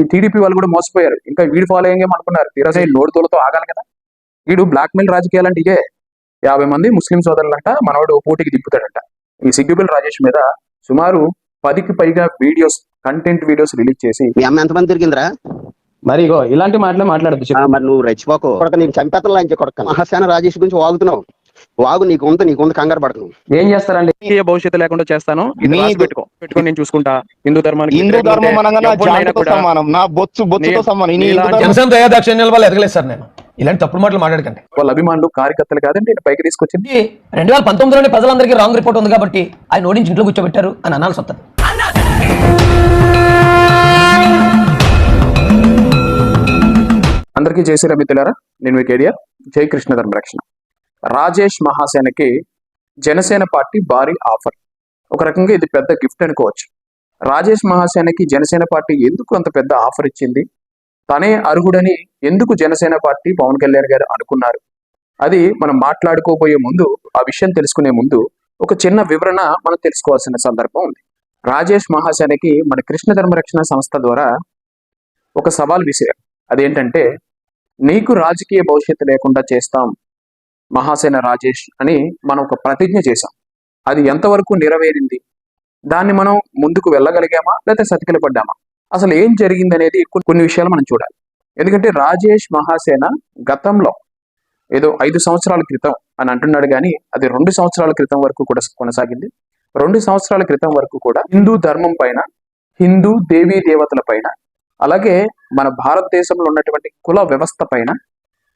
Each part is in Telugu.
ఈ టీడీపీ వాళ్ళు కూడా మోసపోయారు. ఇంకా వీడు ఫాలో అయ్యేం అనుకున్నారు? తీరసే నోడు తోలుతో ఆగాలి కదా. వీడు బ్లాక్ మెయిల్ రాజకీయాలు అంటే ఇదే. యాభై మంది ముస్లిం సోదరులంట మనవాడు పోటీకి దింపుతాడంట ఈ సిగ్గుబిల్ రాజేష్ మీద సుమారు పదికి పైగా వీడియోస్ కంటెంట్ వీడియోస్ రిలీజ్ చేసి ఎంతమంది తిరిగిందిరా? మరి ఇగో ఇలాంటి మాటలే మాట్లాడదు మరి నువ్వు రెచ్చిపోకు. కొడక నీకు చంపేతలు లాంటి కొడక. మహాసేన రాజేష్ గురించి వాగుతున్నావు. వాగు నీకు ఉంది నీకు ఉంది కంగారు పడకు. నువ్వు ఏం చేస్తారండి? ఏ భవిష్యత్తు లేకుండా చేస్తాను. పెట్టుకో. పెట్టుకొని నేను చూసుకుంటా. హిందూ ధర్మానికి హిందూ ధర్మం అనగా జాతితో సమానం. నా బొచ్చు బొచ్చుతో సమానం. ధర్మం- జనసేన దయాదాక్షిణ్యాల వల్ల ఎదగలేదు సార్ నేను. ఇలాంటి తప్పుడు మాటలు మాట్లాడకండి. వాళ్ళ అభిమానులు కార్యకర్తలు కాదండి నేను పైకి తీసుకొచ్చింది. రెండు వేల పంతొమ్మిదిలోనే ప్రజలందరికీ రాంగ్ రిపోర్ట్ ఉంది కాబట్టి ఆయన ఓడించి ఇంట్లో కూర్చోబెట్టారు అని అనాల్సి వస్తుంది. అందరికీ జై శ్రీరామ్ మిత్రులారా నేను మీ కేడిఆర్ జై కృష్ణ ధర్మరక్షణ రాజేష్ మహాసేనకి జనసేన పార్టీ భారీ ఆఫర్. ఒక రకంగా ఇది పెద్ద గిఫ్ట్ అనుకోవచ్చు. రాజేష్ మహాసేనకి జనసేన పార్టీ ఎందుకు అంత పెద్ద ఆఫర్ ఇచ్చింది? తనే అర్హుడని ఎందుకు జనసేన పార్టీ పవన్ కళ్యాణ్ గారు అనుకున్నారు? అది మనం మాట్లాడుకోబోయే ముందు ఆ విషయం తెలుసుకునే ముందు ఒక చిన్న వివరణ మనం తెలుసుకోవాల్సిన సందర్భం ఉంది. రాజేష్ మహాసేనకి మన కృష్ణ ధర్మరక్షణ సంస్థ ద్వారా ఒక సవాల్ విసిరారు. అదేంటంటే నీకు రాజకీయ భవిష్యత్తు లేకుండా చేస్తాం. మహాసేన రాజేష్ అని మనం ఒక ప్రతిజ్ఞ చేశాం. అది ఎంతవరకు నెరవేరింది? దాన్ని మనం ముందుకు వెళ్ళగలిగామా? లేకపోతే సతికిల పడ్డామా? అసలు ఏం జరిగింది అనేది కొన్ని- కొన్ని విషయాలు మనం చూడాలి. ఎందుకంటే రాజేష్ మహాసేన గతంలో ఏదో ఐదు సంవత్సరాల క్రితం అని అంటున్నాడు కానీ అది రెండు సంవత్సరాల క్రితం వరకు కూడా కొనసాగింది. రెండు సంవత్సరాల క్రితం వరకు కూడా హిందూ ధర్మం పైన హిందూ దేవీ దేవతల పైన అలాగే మన భారతదేశంలో ఉన్నటువంటి కుల వ్యవస్థ పైన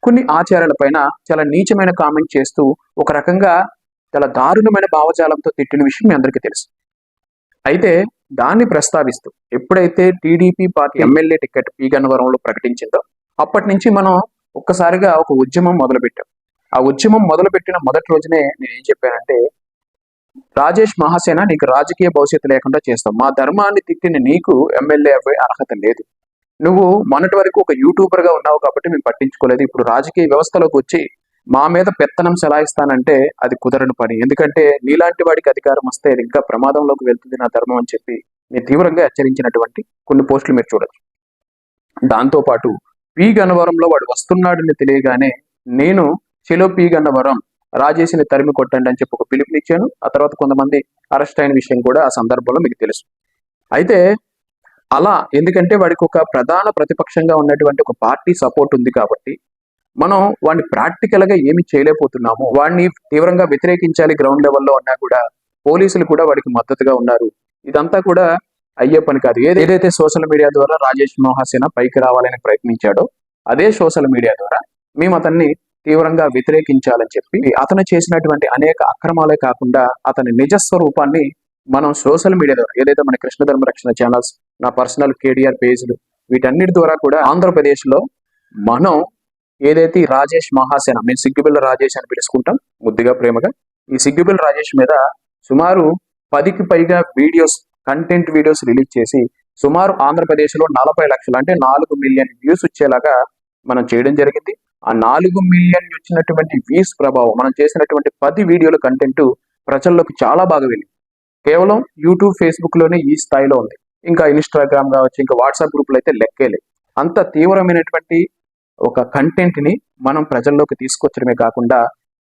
కొన్ని ఆచారాల పైన చాలా నీచమైన కామెంట్ చేస్తూ ఒక రకంగా చాలా దారుణమైన భావజాలంతో తిట్టిన విషయం మీ అందరికీ తెలుసు. అయితే దాన్ని ప్రస్తావిస్తూ ఎప్పుడైతే TDP party MLA ticket P గన్నవరంలో ప్రకటించిందో అప్పటి నుంచి మనం ఒక్కసారిగా ఒక ఉద్యమం మొదలుపెట్టాం. ఆ ఉద్యమం మొదలుపెట్టిన మొదటి రోజునే నేను ఏం చెప్పానంటే రాజేష్ మహాసేన నీకు రాజకీయ భవిష్యత్తు లేకుండా చేస్తాం. మా ధర్మాన్ని తిట్టిన నీకు ఎమ్మెల్యే అర్హత లేదు. నువ్వు మొన్నటి వరకు ఒక యూట్యూబర్గా ఉన్నావు కాబట్టి మేము పట్టించుకోలేదు. ఇప్పుడు రాజకీయ వ్యవస్థలోకి వచ్చి మా మీద పెత్తనం సెలాయిస్తానంటే అది కుదరని పని. ఎందుకంటే నీలాంటి వాడికి అధికారం వస్తే అది ఇంకా ప్రమాదంలోకి వెళ్తుంది నా ధర్మం అని చెప్పి నేను తీవ్రంగా హెచ్చరించినటువంటి కొన్ని పోస్టులు మీరు చూడొచ్చు. దాంతో పాటు పి గన్నవరంలో వాడు వస్తున్నాడని తెలియగానే నేను చెలో పి గన్నవరం రాజేసిని తరిమి కొట్టండి అని చెప్పి ఒక పిలుపునిచ్చాను. ఆ తర్వాత కొంతమంది అరెస్ట్ అయిన విషయం కూడా ఆ సందర్భంలో మీకు తెలుసు. అయితే అలా ఎందుకంటే వాడికి ఒక ప్రధాన ప్రతిపక్షంగా ఉన్నటువంటి ఒక పార్టీ సపోర్ట్ ఉంది కాబట్టి మనం వాడిని ప్రాక్టికల్గా ఏమి చేయలేకపోతున్నాము. వాడిని తీవ్రంగా వ్యతిరేకించాలి గ్రౌండ్ లెవెల్లో అన్నా కూడా పోలీసులు కూడా వాడికి మద్దతుగా ఉన్నారు. ఇదంతా కూడా అయ్యే పని కాదు. ఏది- ఏదైతే సోషల్ మీడియా ద్వారా రాజేష్ మహాసేన పైకి రావాలని ప్రయత్నించాడో అదే సోషల్ మీడియా ద్వారా మేము అతన్ని తీవ్రంగా వ్యతిరేకించాలని చెప్పి అతను చేసినటువంటి అనేక అక్రమాలే కాకుండా అతని నిజ స్వరూపాన్ని మనం సోషల్ మీడియా ద్వారా ఏదైతే మన కృష్ణధర్మ రక్షణ ఛానల్స్ నా పర్సనల్ కేడిఆర్ పేజ్లు. వీటన్నిటి ద్వారా కూడా ఆంధ్రప్రదేశ్లో మనం ఏదైతే రాజేష్ మహాసేన మేము సిగ్గుబిల్ల రాజేష్ అని పిలుచుకుంటాం ముద్దుగా ప్రేమగా ఈ సిగ్గుబిల్ల రాజేష్ మీద సుమారు పదికి పైగా వీడియోస్ కంటెంట్ వీడియోస్ రిలీజ్ చేసి సుమారు ఆంధ్రప్రదేశ్లో నలభై లక్షలు అంటే నాలుగు మిలియన్ వ్యూస్ వచ్చేలాగా మనం చేయడం జరిగింది. ఆ నాలుగు మిలియన్ వచ్చినటువంటి వ్యూస్ ప్రభావం మనం చేసినటువంటి పది వీడియోల కంటెంట్ ప్రజల్లోకి చాలా బాగా వెళ్ళింది. కేవలం యూట్యూబ్ ఫేస్బుక్లోనే ఈ స్థాయిలో ఉంది. ఇంకా ఇన్స్టాగ్రామ్ కావచ్చు ఇంకా వాట్సాప్ గ్రూపులు అయితే లెక్కేలే అంత తీవ్రమైనటువంటి ఒక కంటెంట్ని మనం ప్రజల్లోకి తీసుకొచ్చడమే కాకుండా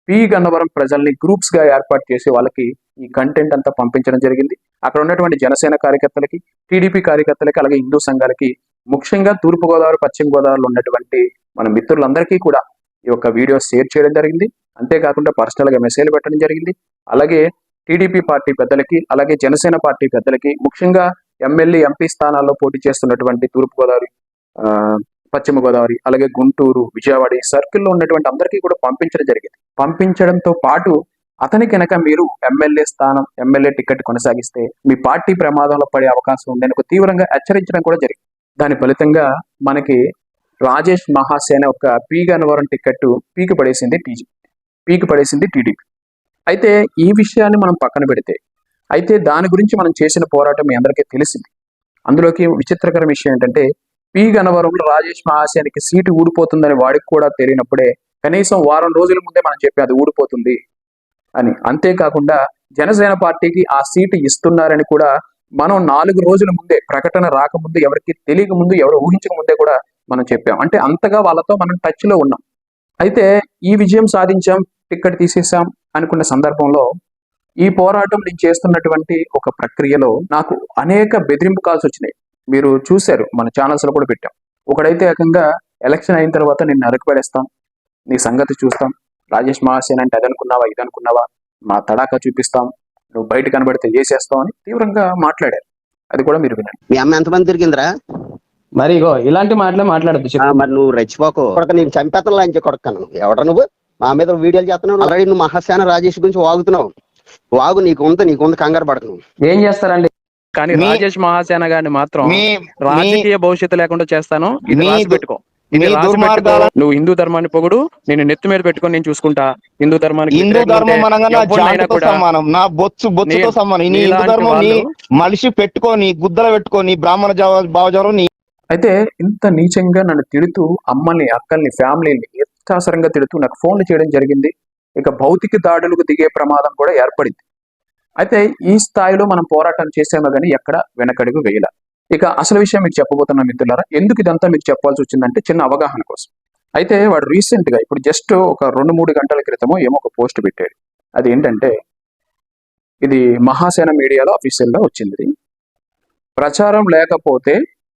పి గన్నవరం ప్రజల్ని గ్రూప్స్గా ఏర్పాటు చేసి వాళ్ళకి ఈ కంటెంట్ అంతా పంపించడం జరిగింది. అక్కడ ఉన్నటువంటి జనసేన కార్యకర్తలకి టీడీపీ కార్యకర్తలకి అలాగే హిందూ సంఘాలకి ముఖ్యంగా తూర్పుగోదావరి పశ్చిమ గోదావరిలో ఉన్నటువంటి మన మిత్రులందరికీ కూడా ఈ యొక్క వీడియో షేర్ చేయడం జరిగింది. అంతేకాకుండా పర్సనల్గా మెసేజ్ పెట్టడం జరిగింది. అలాగే టీడీపీ పార్టీ పెద్దలకి అలాగే జనసేన పార్టీ పెద్దలకి ముఖ్యంగా ఎమ్మెల్యే ఎంపీ స్థానాల్లో పోటీ చేస్తున్నటువంటి తూర్పుగోదావరి పశ్చిమ గోదావరి అలాగే గుంటూరు విజయవాడ ఈ సర్కిల్లో ఉన్నటువంటి అందరికీ కూడా పంపించడం జరిగింది. పంపించడంతో పాటు అతని కనుక మీరు ఎమ్మెల్యే స్థానం ఎమ్మెల్యే టికెట్ కొనసాగిస్తే మీ పార్టీ ప్రమాదంలో పడే అవకాశం ఉందని తీవ్రంగా హెచ్చరించడం కూడా జరిగింది. దాని ఫలితంగా మనకి రాజేష్ మహాసేన ఒక పీ గన్నవరం టికెట్ పీకి పడేసింది టీజీ పీకి పడేసింది టీడీపీ. అయితే ఈ విషయాన్ని మనం పక్కన పెడితే అయితే దాని గురించి మనం చేసిన పోరాటం మీ అందరికీ తెలిసింది. అందులోకి విచిత్రకర విషయం ఏంటంటే పి. గనవరంలో రాజేష్ మహాశయానికి సీటు ఊడిపోతుందని వాడికి కూడా తెలియనప్పుడే కనీసం వారం రోజుల ముందే మనం చెప్పి అది ఊడిపోతుంది అని. అంతేకాకుండా జనసేన పార్టీకి ఆ సీటు ఇస్తున్నారని కూడా మనం నాలుగు రోజుల ముందే ప్రకటన రాకముందు ఎవరికి తెలియక ముందు ఎవరు ఊహించక ముందే కూడా మనం చెప్పాం. అంటే అంతగా వాళ్ళతో మనం టచ్లో ఉన్నాం. అయితే ఈ విజయం సాధించాం టిక్కెట్ తీసేసాం అనుకున్న సందర్భంలో ఈ పోరాటం నేను చేస్తున్నటువంటి ఒక ప్రక్రియలో నాకు అనేక బెదిరింపు కాల్స్ వచ్చినాయి. మీరు చూశారు మన ఛానల్స్లో కూడా పెట్టాం. ఒకడైతే ఏకంగా ఎలక్షన్ అయిన తర్వాత నిన్ను అరకుపడేస్తాం నీ సంగతి చూస్తాం. రాజేష్ మహాసేన్ అంటే అది అనుకున్నావా ఇది అనుకున్నావా మా తడాకా చూపిస్తాం నువ్వు బయట కనబడితే చేసేస్తావు అని తీవ్రంగా మాట్లాడారు. అది కూడా మీరు వినండి. మీ అమ్మ ఎంతమంది తిరిగిందిరా? మరి ఇగో ఇలాంటి మాటలే మాట్లాడద్దు మరి నువ్వు రెచ్చిపోకు. కొడక నేను చంపేతను లాంటి కొడకను ఎవడ నువ్వు? మా మీద వీడియోలు చేస్తున్నావు. ఆల్రెడీ నువ్వు మహాసేన రాజేష్ గురించి వాగుతున్నావు. వాగు నీకు ఉంది నీకు ఉంది కంగారు పడకు ఏం చేస్తారండి? కానీ రాజేష్ మహాసేన గారిని మాత్రం మీ రాజకీయ భవిష్యత్తు లేకుండా చేస్తాను. ఇది రాసి పెట్టుకో. ఇది మీ రాసి పెట్టుకో. దుర్మార్గాల- నువ్వు హిందూ ధర్మాన్ని పొగుడు నేను నెత్తి మీద పెట్టుకొని నేను చూసుకుంటా. హిందూ ధర్మానికి హిందూ ధర్మం అనగా జాతితో సమానం నా బొచ్చు బొచ్చుతో సమానం. నీ హిందూ ధర్మం నీ మనిషి పెట్టుకొని గుద్దల పెట్టుకొని బ్రాహ్మణ జవ- భావజాలం నీ అయితే ఇంత నీచంగా నన్ను తిడుతూ అమ్మల్ని అక్కల్ని ఫ్యామిలీని అత్యాసరంగా తిడుతూ నాకు ఫోన్లు చేయడం జరిగింది. ఇక భౌతిక దాడులకు దిగే ప్రమాదం కూడా ఏర్పడింది. అయితే ఈ స్థాయిలో మనం పోరాటం చేసామో కానీ ఎక్కడ వెనకడుగు వేయల. ఇక అసలు విషయం మీకు చెప్పబోతున్న మిత్రులారా ఎందుకు ఇదంతా మీకు చెప్పాల్సి వచ్చిందంటే చిన్న అవగాహన కోసం. అయితే వాడు రీసెంట్గా ఇప్పుడు జస్ట్ ఒక రెండు మూడు గంటల క్రితమో ఏమో ఒక పోస్ట్ పెట్టాడు. అది ఏంటంటే ఇది మహాసేన మీడియాలో అఫీషియల్ వచ్చింది. ప్రచారం లేకపోతే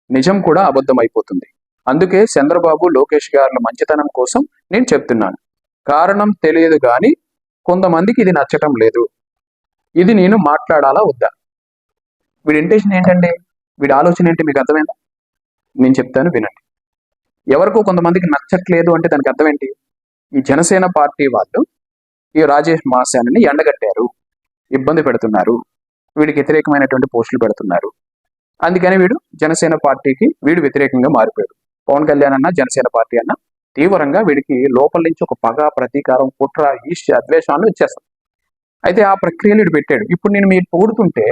నిజం కూడా అబద్ధం అయిపోతుంది. అందుకే చంద్రబాబు లోకేష్ గారుల మంచితనం కోసం నేను చెప్తున్నాను. కారణం తెలియదు కానీ కొంతమందికి ఇది నచ్చటం లేదు. ఇది నేను మాట్లాడాలా వద్దా? వీడి ఇంటెన్షన్ ఏంటండి? వీడి ఆలోచన ఏంటి? మీకు అర్థమైందా? నేను చెప్తాను వినండి. ఎవరికో కొంతమందికి నచ్చట్లేదు అంటే దానికి అర్థం ఏంటి? ఈ జనసేన పార్టీ వాళ్ళు ఈ రాజేష్ మాసాని ఎండగట్టారు. ఇబ్బంది పెడుతున్నారు. వీడికి వ్యతిరేకమైనటువంటి పోస్టులు పెడుతున్నారు. అందుకని వీడు జనసేన పార్టీకి వీడు వ్యతిరేకంగా మారిపోయాడు. పవన్ కళ్యాణ్ అన్న జనసేన పార్టీ అన్న తీవ్రంగా వీడికి లోపల నుంచి ఒక పగ ప్రతీకారం కుట్ర ఈర్ష్య ద్వేషాలు ఇచ్చేస్తాం అయితే ఆ ప్రక్రియలు వీడు పెట్టాడు. ఇప్పుడు నేను మీరు పోడుతుంటే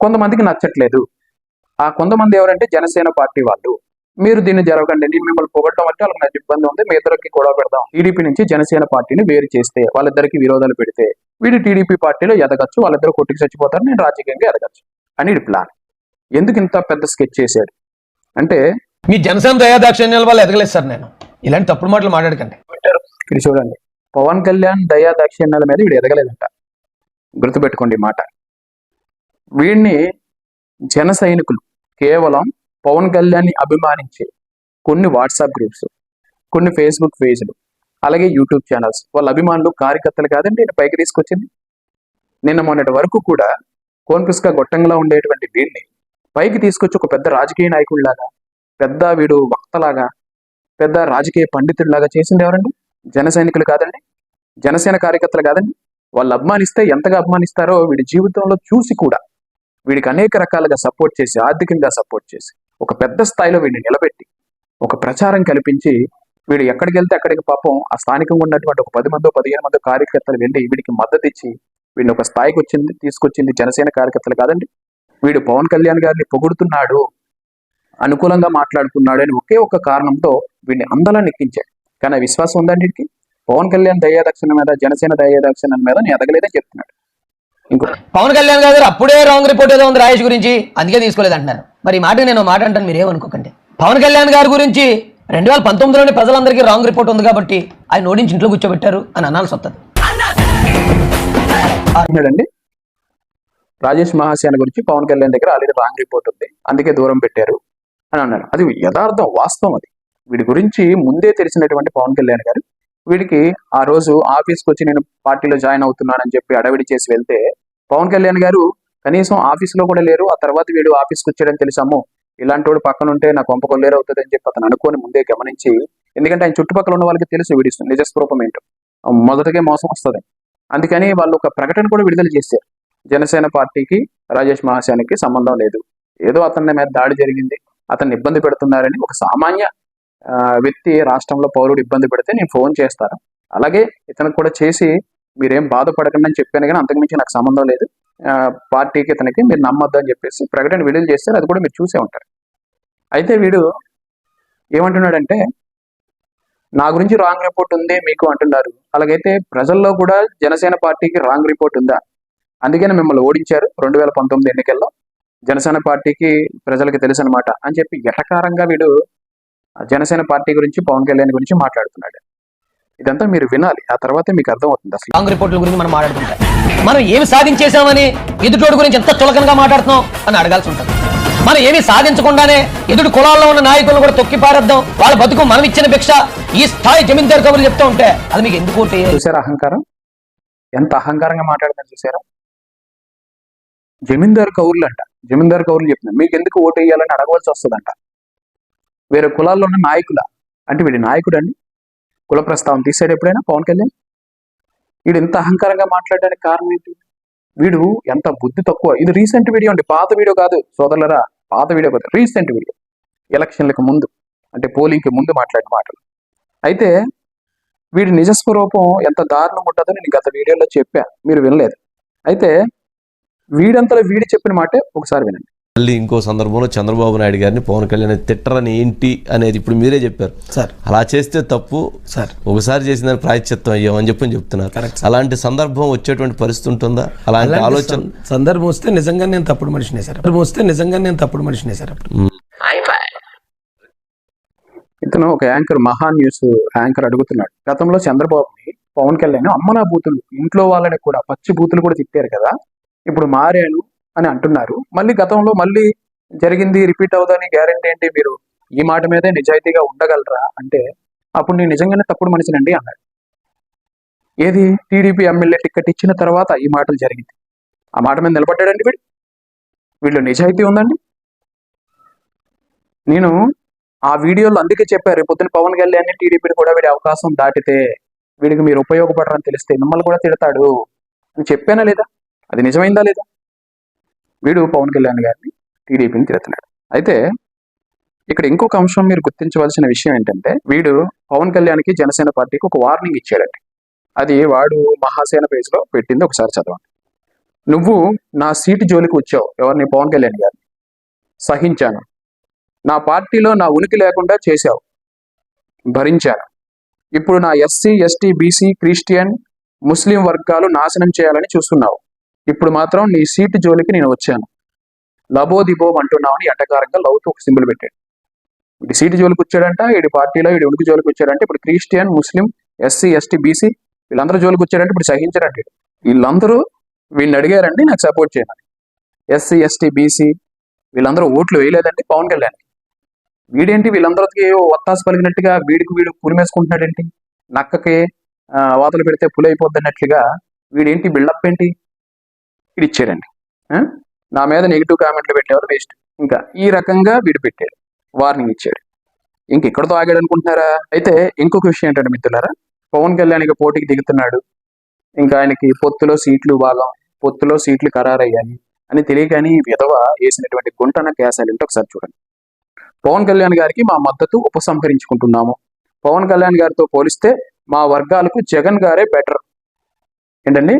కొంతమందికి నచ్చట్లేదు. ఆ కొంతమంది ఎవరంటే జనసేన పార్టీ వాళ్ళు. మీరు దీన్ని జరగండి నేను మిమ్మల్ని పొగడటం అంటే వాళ్ళకి నాకు ఇబ్బంది ఉంది మీ ఇద్దరికి గొడవ పెడదాం. టీడీపీ నుంచి జనసేన పార్టీని వేరు చేస్తే వాళ్ళిద్దరికి విరోధాలు పెడితే వీడు టీడీపీ పార్టీలో ఎదగచ్చు వాళ్ళిద్దరు కొట్టుకు చచ్చిపోతారు నేను రాజకీయంగా ఎదగచ్చు. అని వీడి ప్లాన్ ఎందుకు ఇంత పెద్ద స్కెచ్ చేశాడు? అంటే మీ జనసేన దయాదాక్షిణ్యాల వల్ల ఎదగలేదు సార్ నేను. ఇలాంటి తప్పుడు మాటలు మాట్లాడకండి. ఇక్కడ చూడండి. పవన్ కళ్యాణ్ దయా దాక్షిణ్యాల మీద వీడు ఎదగలేదంట. గుర్తుపెట్టుకోండి మాట. వీడిని జన సైనికులు కేవలం పవన్ కళ్యాణ్ని అభిమానించే కొన్ని వాట్సాప్ గ్రూప్స్ కొన్ని ఫేస్బుక్ పేజ్లు అలాగే యూట్యూబ్ ఛానల్స్ వాళ్ళ అభిమానులు కార్యకర్తలు కాదండి నేను పైకి తీసుకొచ్చింది. నిన్న మొన్నటి వరకు కూడా కోన్పిస్గా గొట్టంగా ఉండేటువంటి వీడిని పైకి తీసుకొచ్చి ఒక పెద్ద రాజకీయ నాయకుడిలాగా పెద్ద వీడు వక్తలాగా పెద్ద రాజకీయ పండితుడిలాగా చేసింది ఎవరండి? జన సైనికులు కాదండి? జనసేన కార్యకర్తలు కాదండి? వాళ్ళు అభిమానిస్తే ఎంతగా అభిమానిస్తారో వీడి జీవితంలో చూసి కూడా వీడికి అనేక రకాలుగా సపోర్ట్ చేసి ఆర్థికంగా సపోర్ట్ చేసి ఒక పెద్ద స్థాయిలో వీడిని నిలబెట్టి ఒక ప్రచారం కల్పించి వీడు ఎక్కడికి వెళ్తే అక్కడికి పాపం ఆ స్థానికంగా ఉన్నటువంటి ఒక పది మందో పదిహేను మందో కార్యకర్తలు వెళ్ళి వీడికి మద్దతు ఇచ్చి వీడిని ఒక స్థాయికి వచ్చింది తీసుకొచ్చింది జనసేన కార్యకర్తలు కాదండి? వీడు పవన్ కళ్యాణ్ గారిని పొగుడుతున్నాడు. అనుకూలంగా మాట్లాడుతున్నాడు అని ఒకే ఒక కారణంతో వీడిని అందలా నెక్కించాడు. కానీ విశ్వాసం ఉందండి వీడికి? పవన్ కళ్యాణ్ దయాదక్షిణ మీద జనసేన దయాదక్షిణ మీద నేను ఎదగలేదని చెప్తున్నాడు. ఇంకో పవన్ కళ్యాణ్ గారు అప్పుడే రాంగ్ రిపోర్ట్ ఏదో ఉంది రాజేష్ గురించి అందుకే తీసుకోలేదు అంటున్నారు. మరి మాట నేను మాట అంటాను మీరు ఏమనుకోకండి. పవన్ కళ్యాణ్ గారి గురించి రెండు వేల పంతొమ్మిదిలోనే ప్రజలందరికీ రాంగ్ రిపోర్ట్ ఉంది కాబట్టి ఆయన ఓడించి ఇంట్లో కూర్చోబెట్టారు అని అనాల్సి వస్తుంది అంటున్నాడండి. రాజేష్ మహాసేన గురించి పవన్ కళ్యాణ్ దగ్గర ఆల్రెడీ రాంగ్ రిపోర్ట్ ఉంది. అందుకే దూరం పెట్టారు. అని అన్నారు. అది యథార్థం వాస్తవం అది. వీడి గురించి ముందే తెలిసినటువంటి పవన్ కళ్యాణ్ గారు వీడికి ఆ రోజు ఆఫీస్కి వచ్చి నేను పార్టీలో జాయిన్ అవుతున్నానని చెప్పి అడవిడి చేసి వెళ్తే పవన్ కళ్యాణ్ గారు కనీసం ఆఫీస్లో కూడా లేరు ఆ తర్వాత వీడు ఆఫీస్కి వచ్చాడని తెలిసాము ఇలాంటి వాడు పక్కన ఉంటే నా కొంప కొల్లేరు అవుతుంది అని చెప్పి అతను అనుకొని ముందే గమనించి ఎందుకంటే ఆయన చుట్టుపక్కల ఉన్న వాళ్ళకి తెలుసు వీడి నిజస్వరూపం ఏంటో. మొదటగా మోసం వస్తుంది. అందుకని వాళ్ళు ఒక ప్రకటన కూడా విడుదల చేశారు. జనసేన పార్టీకి రాజేష్ మహాశయానికి సంబంధం లేదు. ఏదో అతని మీద దాడి జరిగింది. అతన్ని ఇబ్బంది పెడుతున్నారని ఒక సామాన్య వ్యక్తి రాష్ట్రంలో పౌరుడు ఇబ్బంది పెడితే నేను ఫోన్ చేస్తాను అలాగే ఇతనికి కూడా చేసి మీరేం బాధపడకండి అని చెప్పాను కానీ అంతకుమించి నాకు సంబంధం లేదు. పార్టీకి ఇతనికి మీరు నమ్మొద్దు అని చెప్పేసి ప్రకటన విడుదల చేస్తారు. అది కూడా మీరు చూసే ఉంటారు. అయితే వీడు ఏమంటున్నాడంటే నా గురించి రాంగ్ రిపోర్ట్ ఉంది మీకు అంటున్నారు. అలాగైతే ప్రజల్లో కూడా జనసేన పార్టీకి రాంగ్ రిపోర్ట్ ఉందా? అందుకని మిమ్మల్ని ఓడించారు రెండు వేల పంతొమ్మిది ఎన్నికల్లో. జనసేన పార్టీకి ప్రజలకి తెలుసు అనమాట అని చెప్పి ఎటకారంగా వీడు జనసేన పార్టీ గురించి పవన్ కళ్యాణ్ గురించి మాట్లాడుతున్నాడు. ఇదంతా మీరు వినాలి. ఆ తర్వాతే మీకు అర్థమవుతుంది అసలు. రాంగ్ రిపోర్ట్ల గురించి మనం మాట్లాడుకుంటాం మనం ఏమి సాధించేశామని ఎదుటోడు గురించి ఎంత చులకనగా మాట్లాడుతున్నాం అని అడగాల్సి ఉంటుంది. మనం ఏమి సాధించకుండానే ఎదుటి కులాల్లో ఉన్న నాయకులను కూడా తొక్కి పారేద్దాం. వాళ్ళ బతుకు మనం ఇచ్చిన భిక్ష ఈ స్థాయి జమీందారు కబుర్లు చెప్తూ ఉంటే అది మీకు ఎందుకు? చూసారా అహంకారం? ఎంత అహంకారంగా మాట్లాడుతున్నారు చూసారా? జమీందారు కౌరులు అంట జమీందారు కౌరులు చెప్తున్నారు మీకు ఎందుకు ఓటు వేయాలని అడగవలసి వస్తుందంట. వేరే కులాల్లో ఉన్న నాయకుల అంటే వీడి నాయకుడు అండి కుల ప్రస్తావన తీసాడు ఎప్పుడైనా పవన్ కళ్యాణ్? వీడు ఎంత అహంకారంగా మాట్లాడడానికి కారణం ఏంటి? వీడు ఎంత బుద్ధి తక్కువ. ఇది రీసెంట్ వీడియో అండి. పాత వీడియో కాదు. సోదరులరా పాత వీడియో కాదు. Recent video. ఎలక్షన్లకు ముందు అంటే పోలింగ్కి ముందు మాట్లాడిన మాటలు. అయితే వీడి నిజస్వరూపం ఎంత దారుణం ఉంటుందో నేను గత వీడియోలో చెప్పా. మీరు వినలేదు. అయితే వీడంతలో వీడి చెప్పిన మాటే ఒకసారి వినండి. మళ్ళీ ఇంకో సందర్భంలో చంద్రబాబు నాయుడు గారిని పవన్ కళ్యాణ్ తిట్టరని ఏంటి అనేది ఇప్పుడు మీరే చెప్పారు. సార్. అలా చేస్తే తప్పు. సార్. ఒకసారి చేసిన దానికి ప్రాయశ్చిత్తం అయ్యాం అని చెప్పి చెప్తున్నారు అలాంటి సందర్భం వచ్చేటువంటి పరిస్థితి ఉంటుందా? అలాంటి ఆలోచన సందర్భం వస్తే నిజంగా నేను తప్పుడు మనిషినే సార్. సందర్భం వస్తే నిజంగా నేను తప్పుడు మనిషినే సార్ అప్పుడు. ఇతను ఒక యాంకర్ మహా న్యూస్ యాంకర్ అడుగుతున్నాడు. గతంలో చంద్రబాబుని పవన్ కళ్యాణ్ అమ్మనా బూతులు ఇంట్లో వాళ్ళని కూడా పచ్చి బూతులు కూడా తిట్టారు కదా. ఇప్పుడు మారాను అని అంటున్నారు. మళ్ళీ గతంలో మళ్ళీ జరిగింది రిపీట్ అవుదని గ్యారంటీ ఏంటి మీరు ఈ మాట మీదే నిజాయితీగా ఉండగలరా అంటే అప్పుడు నేను నిజంగానే తప్పుడు మనిషినండి అన్నాడు. ఏది? టీడీపీ ఎమ్మెల్యే టికెట్ ఇచ్చిన తర్వాత ఈ మాటలు జరిగింది. ఆ మాట మీద నిలబడ్డాడండి వీడు? వీళ్ళు నిజాయితీ ఉందండి? నేను ఆ వీడియోలో అందుకే చెప్పారు పొద్దున పవన్ కళ్యాణ్ టీడీపీని కూడా వీడి అవకాశం దాటితే వీడికి మీరు ఉపయోగపడరని తెలిస్తే మిమ్మల్ని కూడా తిడతాడు అని చెప్పానా లేదా? అది నిజమైందా లేదా? వీడు పవన్ కళ్యాణ్ గారిని టీడీపీని తిరుగుతున్నాడు అయితే ఇక్కడ ఇంకొక అంశం మీరు గుర్తించవలసిన విషయం ఏంటంటే వీడు పవన్ కళ్యాణ్కి జనసేన పార్టీకి ఒక వార్నింగ్ ఇచ్చాడండి అది వాడు మహాసేన పేజ్లో పెట్టింది ఒకసారి చదవండి. నువ్వు నా సీటు జోలికి వచ్చావు ఎవరిని? పవన్ కళ్యాణ్ గారిని. సహించాను. నా పార్టీలో నా ఉనికి లేకుండా చేశావు. భరించాను. ఇప్పుడు నా SC ST BC Christian Muslim వర్గాలు నాశనం చేయాలని చూస్తున్నావు. ఇప్పుడు మాత్రం నీ సీటు జోలికి నేను వచ్చాను. లబో దిబో అంటున్నావు ఎటకారంగా లవ్తో ఒక సింబల్ పెట్టాడు. ఇటు సీటు జోలికి వచ్చాడంట ఇటు పార్టీలో ఇటు ఉనికి జోలికి వచ్చాడంటే ఇప్పుడు Christian Muslim SC ST BC వీళ్ళందరూ జోలికి వచ్చాడంటే ఇప్పుడు సహించారంట వీళ్ళందరూ వీళ్ళని అడిగారండి నాకు సపోర్ట్ చేయమని ఎస్సీ ఎస్టీ బీసీ వీళ్ళందరూ ఓట్లు వేయలేదండి పవన్ కళ్యాణ్. వీడేంటి వీళ్ళందరికీ ఒత్తాసు పలిగినట్టుగా వీడికి వీడు పులిమేసుకుంటున్నాడేంటి నక్కకి వాతలు పెడితే పులి అయిపోద్ది అన్నట్లుగా వీడేంటి బిల్డప్ ఏంటి? ఇక్కడ ఇచ్చాడండి నా మీద నెగిటివ్ కామెంట్లు పెట్టేవారు వేస్ట్ ఇంకా ఈ రకంగా వీడు పెట్టాడు వార్నింగ్ ఇచ్చాడు ఇంక ఇక్కడతో ఆగాడు అనుకుంటున్నారా? అయితే ఇంకొక విషయం ఏంటంటే మిత్రులారా? పవన్ కళ్యాణ్ ఇక పోటీకి దిగుతున్నాడు. ఇంకా ఆయనకి పొత్తులో సీట్లు భాగం పొత్తులో సీట్లు ఖరారయ్యాయి అని తెలియకని విధవ వేసినటువంటి గుంటన క్యాసాలు ఏంటో ఒకసారి చూడండి. పవన్ కళ్యాణ్ గారికి మా మద్దతు ఉపసంహరించుకుంటున్నాము. పవన్ కళ్యాణ్ గారితో పోలిస్తే మా వర్గాలకు జగన్ గారే బెటర్ ఏంటండి?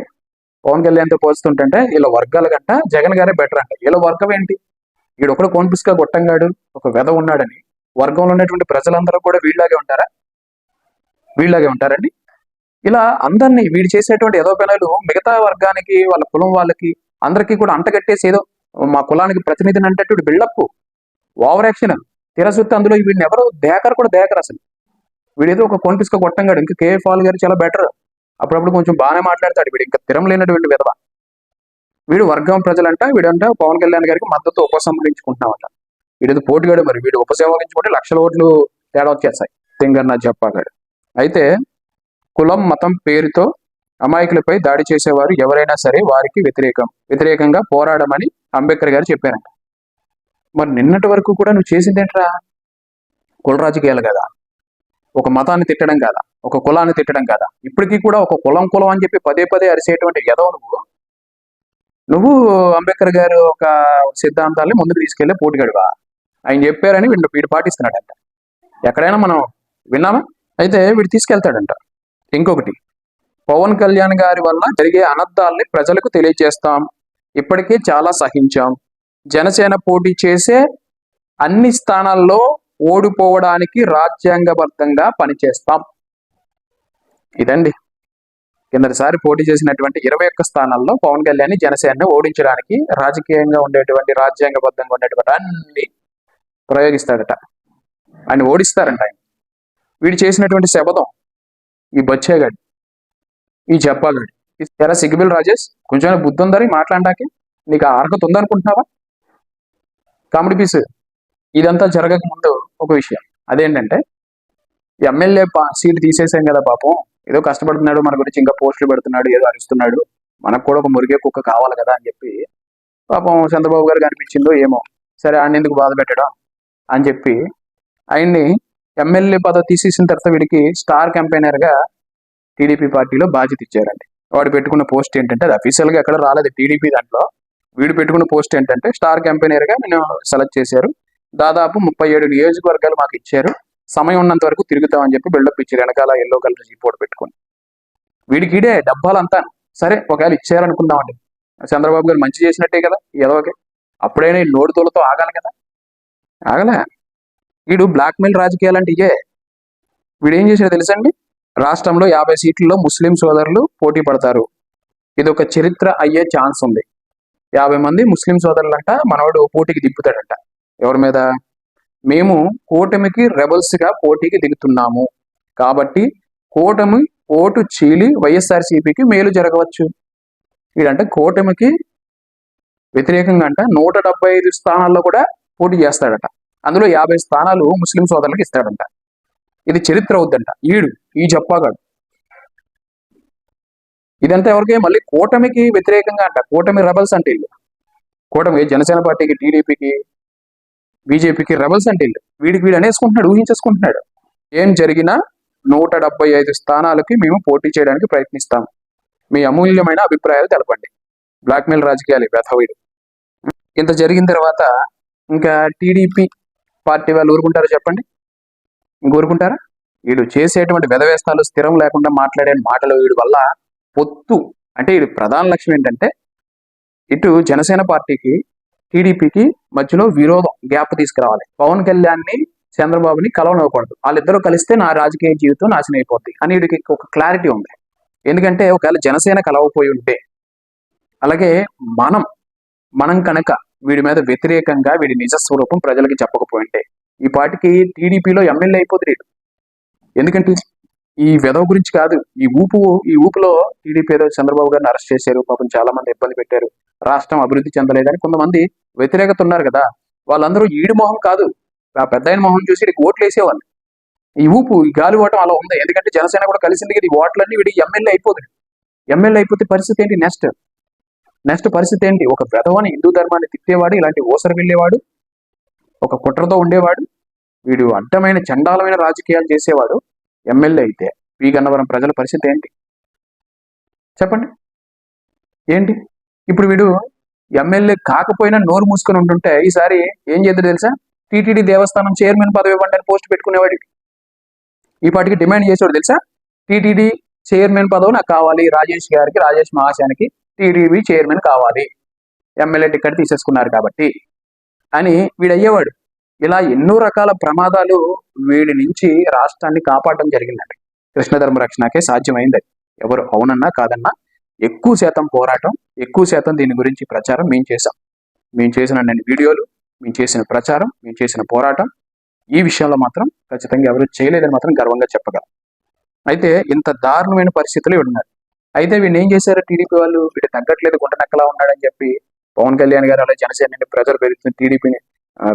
పవన్ కళ్యాణ్తో పోల్చుతుంటే వీళ్ళ వర్గాల కంట జగన్ గారే బెటర్ అంట. వీళ్ళ వర్గం ఏంటి? వీడు ఒకడు కోన్పిస్గా గొట్టంగాడు ఒక వెధ ఉన్నాడని. వర్గంలో ఉన్నటువంటి ప్రజలందరూ కూడా వీళ్ళలాగే ఉంటారా? వీళ్ళలాగే ఉంటారండి. ఇలా అందరినీ వీడు చేసేటువంటి ఏదో పనులు మిగతా వర్గానికి వాళ్ళ కులం వాళ్ళకి అందరికీ కూడా అంటగట్టేసి ఏదో మా కులానికి ప్రతినిధిని అంటేటువంటి బిల్డప్. Over action. తీరసొత్తే అందులో వీడిని ఎవరు దేకరు కూడా దేకరు అసలు. వీడేదో ఒక కొనిపిసుక కొట్టంగాడు ఇంకా కేఎఫ్ పాల్ గారు చాలా బెటర్ అప్పుడప్పుడు కొంచెం బాగానే మాట్లాడతాడు వీడు. ఇంకా స్థిరం లేనటువంటి విధవ. వీడు వర్గం ప్రజలంట వీడంట పవన్ కళ్యాణ్ గారికి మద్దతు ఉపసంహరించుకుంటున్నామట. వీడిది పోటీగాడు మరి. వీడు ఉపసంహరించుకుంటే లక్షల ఓట్లు తేడా వచ్చేస్తాయి. తింగర్ చెప్పాగాడు అయితే కులం మతం పేరుతో అమాయకులపై దాడి చేసేవారు ఎవరైనా సరే వారికి వ్యతిరేకం. వ్యతిరేకంగా పోరాడమని అంబేద్కర్ గారు చెప్పారంట. మరి నిన్నటి వరకు కూడా నువ్వు చేసిందేంట్రా? కుల రాజకీయాలు కదా. ఒక మతాన్ని తిట్టడం కాదా? ఒక కులాన్ని తిట్టడం కాదా? ఇప్పటికీ కూడా ఒక కులం కులం అని చెప్పి పదే పదే అరిసేటువంటి ఎదవ నువ్వు? నువ్వు అంబేద్కర్ గారు ఒక సిద్ధాంతాల్ని ముందుకు తీసుకెళ్ళే పోటీగాడువా ఆయన చెప్పారని వీడు వీడు పాటిస్తున్నాడంట. ఎక్కడైనా మనం విన్నామా? అయితే వీడు తీసుకెళ్తాడంట. ఇంకొకటి పవన్ కళ్యాణ్ గారి వల్ల జరిగే అనర్థాల్ని ప్రజలకు తెలియజేస్తాం. ఇప్పటికే చాలా సహించాం. జనసేన పోటీ చేసే అన్ని స్థానాల్లో ఓడిపోవడానికి రాజ్యాంగబద్ధంగా పనిచేస్తాం. ఇదండి. కిందటిసారి పోటీ చేసినటువంటి ఇరవై ఒక్క స్థానాల్లో పవన్ కళ్యాణ్ జనసేనని ఓడించడానికి రాజకీయంగా ఉండేటువంటి రాజ్యాంగబద్ధంగా ఉండేటువంటి అన్ని ప్రయోగిస్తాడట. ఆయన ఓడిస్తారంట ఆయన. వీడు చేసినటువంటి శబదం ఈ బచ్చేగాడు ఈ చెప్పాగాడు ఎలా సిగ్గుబిల్ రాజేష్ కొంచెం బుద్ధి ఉందరి మాట్లాడడానికి నీకు ఆ అర్హత ఉందనుకుంటున్నావా? Comedy piece. ఇదంతా జరగక ముందు ఒక విషయం. అదేంటంటే ఎమ్మెల్యే సీట్ తీసేసాం కదా పాపం. ఏదో కష్టపడుతున్నాడు మన గురించి ఇంకా పోస్టులు పెడుతున్నాడు ఏదో అరుస్తున్నాడు. మనకు కూడా ఒక మురిగే కుక్క కావాలి కదా అని చెప్పి పాపం చంద్రబాబు గారికి అనిపించిందో ఏమో. సరే ఆయన ఎందుకు బాధ పెట్టడం అని చెప్పి ఆయన్ని ఎమ్మెల్యే పదవి తీసేసిన తర్వాత వీడికి స్టార్ campaigner గా టీడీపీ పార్టీలో బాధ్యత ఇచ్చారండి. వాడు పెట్టుకున్న పోస్ట్ ఏంటంటే అది అఫీషియల్గా ఎక్కడ రాలేదు టీడీపీ దాంట్లో. వీడు పెట్టుకున్న పోస్ట్ ఏంటంటే స్టార్ campaigner గా నేను సెలెక్ట్ చేశారు. దాదాపు ముప్పై ఏడు నియోజకవర్గాలు మాకు ఇచ్చారు. సమయం ఉన్నంత వరకు తిరుగుతామని చెప్పి బిల్డప్ ఇచ్చారు. వెనకాల ఎల్లో కలర్ రిపోర్ట్ పెట్టుకొని. వీడికిడే డబ్బాలంతా. సరే ఒకవేళ ఇచ్చారనుకుందామండి చంద్రబాబు గారు మంచి చేసినట్టే కదా ఏదోకే అప్పుడైనా ఈ నోడుతోలతో ఆగాలి కదా. ఆగలే. వీడు బ్లాక్మెయిల్ రాజకీయాలు అంటే ఇయే వీడు ఏం చేశాడు తెలుసండి? రాష్ట్రంలో యాభై సీట్లలో ముస్లిం సోదరులు పోటీ పడతారు. ఇది ఒక చరిత్ర అయ్యే ఛాన్స్ ఉంది. యాభై మంది ముస్లిం సోదరులంట మనవాడు పోటీకి దింపుతాడంట. ఎవరి మీద? మేము కూటమికి రెబల్స్గా పోటీకి దిగుతున్నాము. కాబట్టి కూటమి ఓటు చీలి వైఎస్ఆర్సీపీకి మేలు జరగవచ్చు. వీడంటే కూటమికి వ్యతిరేకంగా అంట నూట డెబ్బై ఐదు స్థానాల్లో కూడా పోటీ చేస్తాడట. అందులో యాభై స్థానాలు ముస్లిం సోదరులకు ఇస్తాడంట. ఇది చరిత్ర అవుద్దంట. ఈడు ఈ చెప్పాగాడు ఇదంతా ఎవరికి? మళ్ళీ కూటమికి వ్యతిరేకంగా అంట. కూటమి రెబల్స్ అంటే ఇల్లు కూటమి జనసేన పార్టీకి టీడీపీకి బీజేపీకి రెబల్స్ అంటే ఇల్లు వీడికి వీడు అనేసుకుంటున్నాడు ఊహించేసుకుంటున్నాడు. ఏం జరిగినా నూట డెబ్బై ఐదు స్థానాలకి మేము పోటీ చేయడానికి ప్రయత్నిస్తాం. మీ అమూల్యమైన అభిప్రాయాలు తెలపండి. బ్లాక్మెయిల్ రాజకీయాలు వ్యథవీడు ఇంత జరిగిన తర్వాత ఇంకా టీడీపీ పార్టీ వాళ్ళు ఊరుకుంటారా చెప్పండి? ఊరుకుంటారా? వీడు చేసేటువంటి వెధవేస్తాలు స్థిరం లేకుండా మాట్లాడే మాటలు వీడి వల్ల పొత్తు. అంటే వీడి ప్రధాన లక్ష్యం ఏంటంటే ఇటు జనసేన పార్టీకి టీడీపీకి మధ్యలో విరోధం గ్యాప్ తీసుకురావాలి. పవన్ కళ్యాణ్ని చంద్రబాబుని కలవనివ్వకూడదు వాళ్ళిద్దరూ కలిస్తే నా రాజకీయ జీవితం నాశనం అయిపోద్ది. అని వీడికి ఒక క్లారిటీ ఉంది. ఎందుకంటే ఒకవేళ జనసేన కలవపోయి ఉంటే అలాగే మనం మనం కనుక వీడి మీద వ్యతిరేకంగా వీడి నిజ స్వరూపం ప్రజలకి చెప్పకపోయింటే ఈ పాటికి టీడీపీలో ఎమ్మెల్యే అయిపోతుంది ఎందుకంటే ఈ వెధవ గురించి కాదు ఈ ఊపు ఈ ఊపులో టీడీపీ ఏదో చంద్రబాబు గారిని అరెస్ట్ చేశారు. పాపం చాలా మంది ఇబ్బంది పెట్టారు. రాష్ట్రం అభివృద్ధి చెందలేదని కొంతమంది వ్యతిరేకత ఉన్నారు కదా. వాళ్ళందరూ ఈడు మొహం కాదు. ఆ పెద్ద ఆయన మొహం చూసి వీడికి ఓట్లు వేసేవాళ్ళు. ఈ ఊపు ఈ గాలి ఓటం అలా ఉంది. ఎందుకంటే జనసేన కూడా కలిసింది కదా. ఈ ఓట్లన్నీ వీడికి ఎమ్మెల్యే అయిపోతుంది ఎమ్మెల్యే అయిపోతే పరిస్థితి ఏంటి? నెక్స్ట్. నెక్స్ట్ పరిస్థితి ఏంటి? ఒక వెధవని హిందూ ధర్మాన్ని తిట్టేవాడు ఇలాంటి ఓసరి వెళ్ళేవాడు ఒక కుట్రతో ఉండేవాడు వీడు అడ్డమైన చండాలమైన రాజకీయాలు చేసేవాడు. ఎమ్మెల్యే అయితే పి గన్నవరం ప్రజల పరిస్థితి ఏంటి? చెప్పండి. ఏంటి? ఇప్పుడు వీడు ఎమ్మెల్యే కాకపోయినా నోరు మూసుకొని ఉంటుంటే ఈసారి ఏం చేద్దరు తెలుసా? టీటీడీ దేవస్థానం చైర్మన్ పదవి ఇవ్వండి అని పోస్ట్ పెట్టుకునేవాడికి ఈ పాటికి డిమాండ్ చేసేవాడు తెలుసా? టీటీడీ చైర్మన్ పదవి నాకు కావాలి. రాజేష్ గారికి రాజేష్ మహాశానికి టీటీడీ చైర్మన్ కావాలి. ఎమ్మెల్యే టికెట్ తీసేసుకున్నారు కాబట్టి అని వీడు అయ్యేవాడు. ఇలా ఎన్నో రకాల ప్రమాదాలు వీడి నుంచి రాష్ట్రాన్ని కాపాడడం జరిగిందండి. కృష్ణధర్మ రక్షణకే సాధ్యమైంది. అది. ఎవరు అవునన్నా కాదన్నా ఎక్కువ శాతం పోరాటం ఎక్కువ శాతం దీని గురించి ప్రచారం మేము చేసాం మేము చేసిన అన్ని వీడియోలు మేము చేసిన ప్రచారం మేము చేసిన పోరాటం ఈ విషయంలో మాత్రం ఖచ్చితంగా ఎవరు చేయలేదని మాత్రం గర్వంగా చెప్పగలం. అయితే ఇంత దారుణమైన పరిస్థితులు ఉన్నారు అయితే వీడిని ఏం చేశారు? టీడీపీ వాళ్ళు? వీడు తగ్గట్లేదు గుంట నక్కలా ఉన్నాడని చెప్పి పవన్ కళ్యాణ్ గారు అలా జనసేన నుండి ప్రజలు పెరుగుతున్న టీడీపీని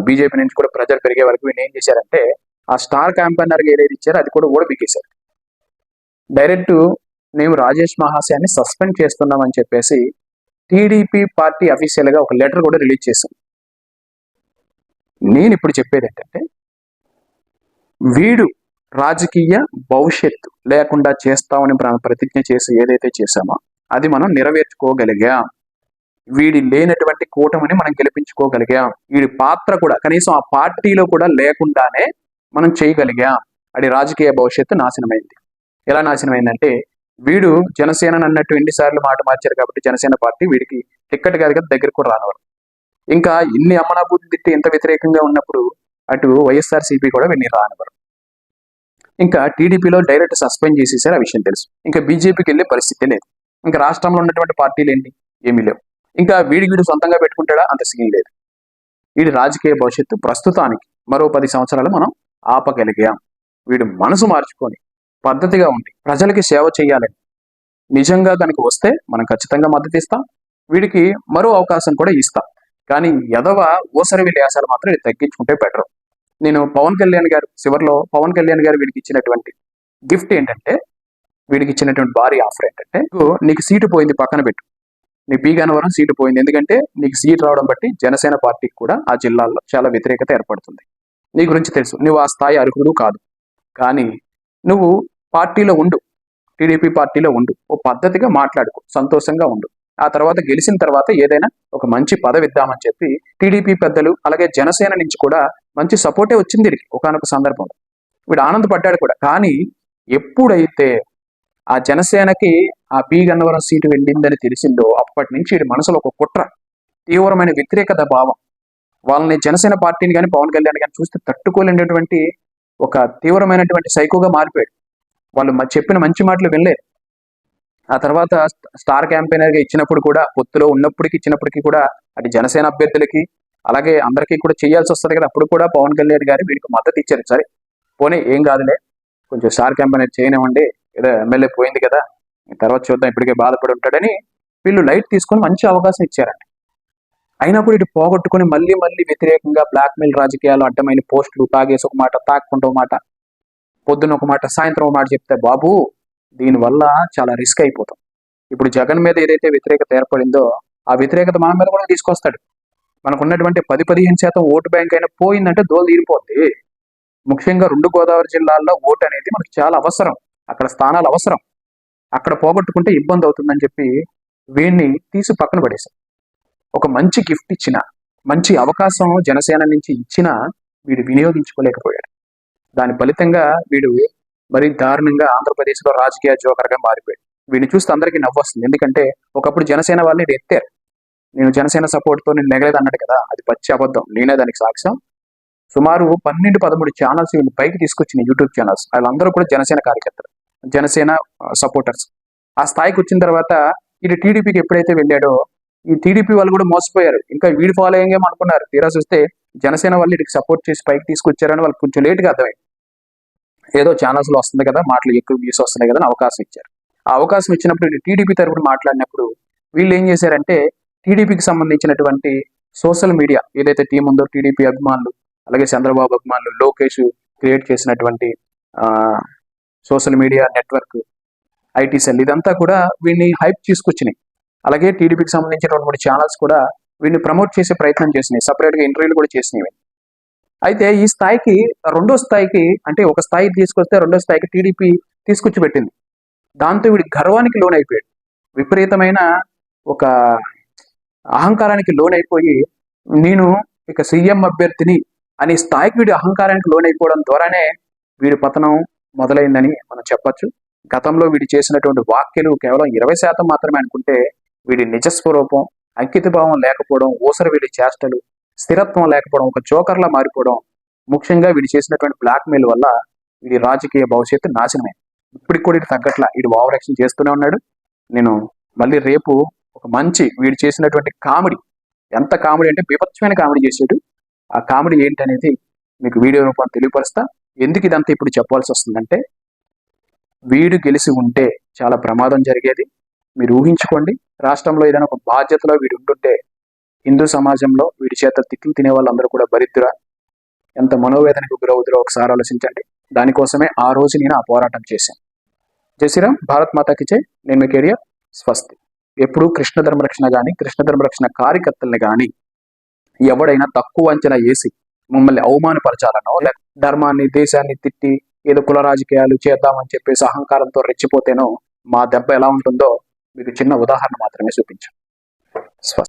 బీజేపీ నుంచి కూడా ప్రజలు పెరిగే వరకు వీళ్ళు ఏం చేశారంటే ఆ స్టార్ క్యాంపెయినర్ ఏదైతే ఇచ్చారో అది కూడా ఓడిపికేశారు. డైరెక్ట్ మేము రాజేష్ మహాశయాన్ని సస్పెండ్ చేస్తున్నామని చెప్పేసి టీడీపీ పార్టీ అఫీషియల్గా ఒక లెటర్ కూడా రిలీజ్ చేశాం నేను ఇప్పుడు చెప్పేది ఏంటంటే వీడు రాజకీయ భవిష్యత్తు లేకుండా చేస్తామని ప్రతిజ్ఞ చేసి ఏదైతే చేశామో అది మనం నెరవేర్చుకోగలిగాం. వీడి లేనటువంటి కూటమిని మనం గెలిపించుకోగలిగాం. వీడి పాత్ర కూడా కనీసం ఆ పార్టీలో కూడా లేకుండానే మనం చేయగలిగాం. అది రాజకీయ భవిష్యత్తు నాశనమైంది. ఎలా నాశనమైందంటే వీడు జనసేన అన్నట్టు ఎన్నిసార్లు మాట మార్చారు కాబట్టి జనసేన పార్టీ వీడికి టిక్కెట్ కాదు కదా దగ్గరకు కూడా రానివారు ఇంకా ఇన్ని అమనాభూతి తిట్టి ఇంత వ్యతిరేకంగా ఉన్నప్పుడు అటు వైఎస్ఆర్ సిపి కూడా వీడిని రానివారు ఇంకా టీడీపీలో డైరెక్ట్ సస్పెండ్ చేసేసారు ఆ విషయం తెలుసు. ఇంకా బీజేపీకి వెళ్ళే పరిస్థితి లేదు. ఇంకా రాష్ట్రంలో ఉన్నటువంటి పార్టీలు ఏంటి? ఏమీ లేవు. ఇంకా వీడి వీడు సొంతంగా పెట్టుకుంటాడా? అంత సీన్ లేదు. వీడి రాజకీయ భవిష్యత్తు ప్రస్తుతానికి మరో పది సంవత్సరాలు మనం ఆపగలిగాం. వీడు మనసు మార్చుకొని పద్ధతిగా ఉండి ప్రజలకి సేవ చేయాలని నిజంగా కనుక వస్తే మనం ఖచ్చితంగా మద్దతు ఇస్తాం. వీడికి మరో అవకాశం కూడా ఇస్తాం. కానీ ఎదవ ఓసరి విన్యాసాలు మాత్రం తగ్గించుకుంటే బెటర్. నేను పవన్ కళ్యాణ్ గారు చివరిలో పవన్ కళ్యాణ్ గారు వీడికి ఇచ్చినటువంటి గిఫ్ట్ ఏంటంటే వీడికి ఇచ్చినటువంటి భారీ ఆఫర్ ఏంటంటే నీకు సీటు పోయింది పక్కన పెట్టు. నీ పీ గన్నవరం సీటు పోయింది. ఎందుకంటే నీకు సీట్ రావడం బట్టి జనసేన పార్టీకి కూడా ఆ జిల్లాల్లో చాలా వ్యతిరేకత ఏర్పడుతుంది. నీ గురించి తెలుసు. నువ్వు ఆ స్థాయి అర్హుడు కాదు. కానీ నువ్వు పార్టీలో ఉండు. టీడీపీ పార్టీలో ఉండు. ఓ పద్ధతిగా మాట్లాడుకో. సంతోషంగా ఉండు. ఆ తర్వాత గెలిచిన తర్వాత ఏదైనా ఒక మంచి పదవి ఇద్దామని చెప్పి టీడీపీ పెద్దలు అలాగే జనసేన నుంచి కూడా మంచి సపోర్టే వచ్చింది వీడికి ఒకనొక సందర్భంలో. వీడు ఆనందపడ్డాడు కూడా. కానీ ఎప్పుడైతే ఆ జనసేనకి ఆ పి గన్నవరం సీటు వెళ్ళిందని తెలిసిందో అప్పటి నుంచి వీడి మనసులో ఒక కుట్ర తీవ్రమైన వ్యతిరేకత భావం. వాళ్ళని జనసేన పార్టీని కానీ పవన్ కళ్యాణ్ కానీ చూస్తే తట్టుకోలేనటువంటి ఒక తీవ్రమైనటువంటి సైకోగా మారిపోయాడు. వాళ్ళు చెప్పిన మంచి మాటలు వినలేదు. ఆ తర్వాత స్టార్ క్యాంపెయినర్గా ఇచ్చినప్పుడు కూడా పొత్తులో ఉన్నప్పటికీ ఇచ్చినప్పటికీ కూడా అటు జనసేన అభ్యర్థులకి అలాగే అందరికీ కూడా చేయాల్సి వస్తుంది కదా. అప్పుడు కూడా పవన్ కళ్యాణ్ గారు వీడికి మద్దతు ఇచ్చారు. సరే పోనీ ఏం కాదులే కొంచెం స్టార్ క్యాంపెయినర్ చేయనివ్వండి ఏదో ఎమ్మెల్యే పోయింది కదా తర్వాత చూద్దాం ఇప్పటికే బాధపడి ఉంటాడని వీళ్ళు లైట్ తీసుకొని మంచి అవకాశం ఇచ్చారండి అయినా కూడా ఇటు పోగొట్టుకొని మళ్ళీ మళ్ళీ వ్యతిరేకంగా బ్లాక్మెయిల్ రాజకీయాలు అడ్డమైన పోస్టులు తాగేసి ఒక మాట తాక్కుంటూ ఒక మాట పొద్దున్న ఒక మాట సాయంత్రం ఒక మాట చెప్తే బాబు దీనివల్ల చాలా రిస్క్ అయిపోతాం. ఇప్పుడు జగన్ మీద ఏదైతే వ్యతిరేకత ఏర్పడిందో ఆ వ్యతిరేకత మన మీద కూడా తీసుకొస్తాడు. మనకు ఉన్నటువంటి పది పదిహేను శాతం ఓటు బ్యాంక్ అయినా పోయిందంటే దోలు తీరిపోద్ది. ముఖ్యంగా రెండు గోదావరి జిల్లాల్లో ఓటు అనేది మనకు చాలా అవసరం. అక్కడ స్థానాలు అవసరం. అక్కడ పోగొట్టుకుంటే ఇబ్బంది అవుతుందని చెప్పి వీడిని తీసి పక్కన పడేశారు. ఒక మంచి గిఫ్ట్ ఇచ్చిన మంచి అవకాశం జనసేన నుంచి ఇచ్చినా వీడు వినియోగించుకోలేకపోయాడు. దాని ఫలితంగా వీడు మరి దారుణంగా ఆంధ్రప్రదేశ్లో రాజకీయ జోకర్గా మారిపోయాడు. వీడిని చూస్తే అందరికీ నవ్వొస్తుంది ఎందుకంటే ఒకప్పుడు జనసేన వాళ్ళని ఎత్తారు. నేను జనసేన సపోర్ట్తో నేను నెగలేదు అన్నాడు కదా అది పచ్చి అబద్ధం. నేనే దానికి సాక్ష్యం. సుమారు పన్నెండు పదమూడు ఛానల్స్ వీళ్ళు పైకి తీసుకొచ్చిన యూట్యూబ్ ఛానల్స్ వాళ్ళందరూ కూడా జనసేన కార్యకర్తలు. జనసేన సపోర్టర్స్ ఆ స్థాయికి వచ్చిన తర్వాత ఇటు టీడీపీకి ఎప్పుడైతే వెళ్ళాడో ఈ టీడీపీ వాళ్ళు కూడా మోసపోయారు. ఇంకా వీడి ఫాలోయింగ్ ఏమో అనుకున్నారు. తీరా చూస్తే జనసేన వాళ్ళు వీడికి సపోర్ట్ చేసి పైకి తీసుకొచ్చారని వాళ్ళు కొంచెం లేట్గా అర్థమైంది. ఏదో ఛానల్స్లో వస్తుంది కదా మాటలు ఎక్కువ వ్యూస్ వస్తున్నాయి కదా అని అవకాశం ఇచ్చారు. ఆ అవకాశం ఇచ్చినప్పుడు టీడీపీ తరపున మాట్లాడినప్పుడు వీళ్ళు ఏం చేశారంటే టీడీపీకి సంబంధించినటువంటి సోషల్ మీడియా ఏదైతే టీం ఉందో టీడీపీ అభిమానులు అలాగే చంద్రబాబు అభిమానులు లోకేష్ క్రియేట్ చేసినటువంటి social media network IT cell ఇదంతా కూడా వీడిని హైప్ తీసుకొచ్చినాయి. అలాగే టీడీపీకి సంబంధించినటువంటి మూడు ఛానల్స్ కూడా వీడిని ప్రమోట్ చేసే ప్రయత్నం చేసినాయి. సపరేట్గా ఇంటర్వ్యూలు కూడా చేసినవి. అయితే ఈ స్థాయికి రెండో స్థాయికి అంటే ఒక స్థాయి తీసుకొస్తే రెండో స్థాయికి టీడీపీ తీసుకొచ్చి పెట్టింది దాంతో వీడి గర్వానికి లోనైపోయాడు. విపరీతమైన ఒక అహంకారానికి లోనైపోయి నేను ఇక సీఎం అభ్యర్థిని అనే స్థాయికి వీడి అహంకారానికి లోనైపోవడం ద్వారానే వీడి పతనం మొదలైందని మనం చెప్పొచ్చు. గతంలో వీడు చేసినటువంటి వ్యాఖ్యలు కేవలం ఇరవై శాతం మాత్రమే అనుకుంటే వీడి నిజస్వరూపం అంకితభావం లేకపోవడం ఊసర వీడి చేష్టలు స్థిరత్వం లేకపోవడం ఒక జోకర్లా మారిపోవడం ముఖ్యంగా వీడు చేసినటువంటి బ్లాక్మెయిల్ వల్ల వీడి రాజకీయ భవిష్యత్తు నాశనమే. ఇప్పటికి కూడా ఇటు తగ్గట్ల వీడు ఓవర్ యాక్షన్ చేస్తూనే ఉన్నాడు. నేను మళ్ళీ రేపు ఒక మంచి వీడు చేసినటువంటి కామెడీ ఎంత కామెడీ అంటే బీభత్సమైన కామెడీ చేసాడు ఆ కామెడీ ఏంటనేది మీకు వీడియో రూపంలో తెలియపరుస్తా. ఎందుకు ఇదంతా ఇప్పుడు చెప్పాల్సి వస్తుందంటే వీడు గెలిచి ఉంటే చాలా ప్రమాదం జరిగేది. మీరు ఊహించుకోండి రాష్ట్రంలో ఏదైనా ఒక బాధ్యతలో వీడు ఉంటుంటే హిందూ సమాజంలో వీడి చేత తిట్లు తినే వాళ్ళందరూ కూడా బరిద్ర ఎంత మనోవేదనకు గురవుతురో ఒకసారి ఆలోచించండి. దానికోసమే ఆ రోజు నేను ఆ పోరాటం చేశాను. జయశ్రీరామ్ భారత్ మాతాకి చే నేను మీ కెరియర్ స్వస్తి. ఎప్పుడు కృష్ణ ధర్మరక్షణ కానీ కృష్ణ ధర్మరక్షణ కార్యకర్తల్ని కానీ ఎవడైనా తక్కువ అంచనా వేసి మమ్మల్ని అవమానపరచాలనో లేకపోతే ధర్మాన్ని దేశాన్ని తిట్టి ఏదో కుల రాజకీయాలు చేద్దామని చెప్పేసి అహంకారంతో రెచ్చిపోతేనో మా దెబ్బ ఎలా ఉంటుందో మీకు చిన్న ఉదాహరణ మాత్రమే చూపించాం స్వస్తి.